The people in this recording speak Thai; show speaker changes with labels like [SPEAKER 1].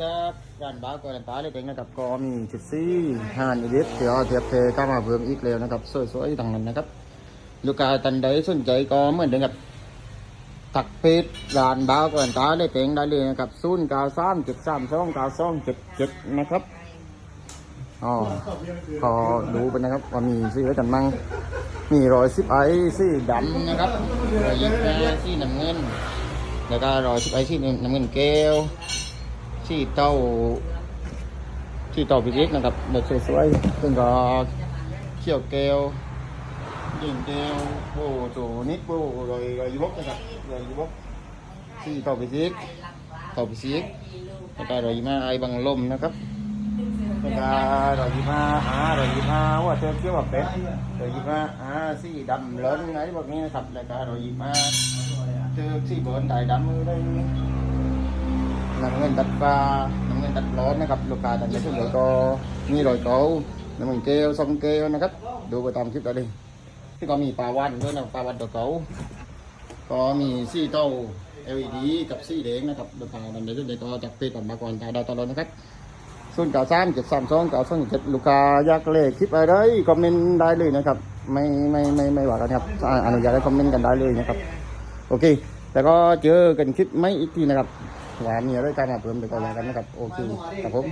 [SPEAKER 1] ครับร้านบ้าวกอนตาเลยเป็นนะครับก็มีจุดซี่ห่านอีเดสเดี๋ยวเทียบเทเข้ามาเพิ่มอีกแล้วนะครับสวยๆทางนั้นนะครับ ลูกค้าตันใดสนใจก็เหมือนเดิมครับตักเพจร้านบ้าวกอนตาเลยเป็นได้เลยนะครับศูนย์เก้าสามเจ็ดสามสองเก้าสองเจ็ดเจ็ดนะครับอ๋อพอดูไปนะครับว่ามีสีอะไรกันมั่งมีรอยซิปไอสีดำนะครับรอยยิบสีน้ำเงิน แล้วก็รอยซิปไอสีน้ำเงินแก้ว ที่เต้า ที่เต้าพิจิตนะครับเด็กสวยๆซึ่งก็เขี่ยวแก้วยิงแก้วโอ้โหนิดโอ้รอยรอยยุบนะครับรอยยุบที่เต้าพิจิตรเต้าพิจิตรแล้วก็รอยมาไอ้บังลมนะครับแล้วก็รอยมาหารอยมาว่าเจอเกี่ยวกับเป็ดรอยมาหาสีดำเล้นไงพวกนี้นะครับแล้วก็รอยมาเจอสีเบิร์นไดดำมือได้ น้ำเงินตัดปลาน้ำเงินตัดร้อนนะครับลูกค้าตัดในช่วงเดียก็มีรอยเกาน้ำมันเกลียวซองเกลียวนะครับ ดูไปตามคลิปได้เลยที่ก็มีปลาวันด้วยนะปลาวันตัวเก่าก็มีซี่เต้า LED กับซี่แดงนะครับลูกค้าตัดในช่วงเดียก็จับเป็ดกับมาก่อนตาดาวตลอดนะครับส่วนเก่าสามเจ็ดสามสองเก่าสองเจ็ดลูกค้าอยากเลขคลิปอะไรคอมเมนต์ได้เลยนะครับ ไม่ไม่ไม่ไม่ว่ากันครับอ่าอนุญาตให้คอมเมนต์กันได้เลยนะครับ โอเค แต่ก็เจอกันคลิปไม่อีกทีนะครับ งานมีอะไรกันนะเพิ่มไปก่อนแล้วกันนะครับ โอเคครับผม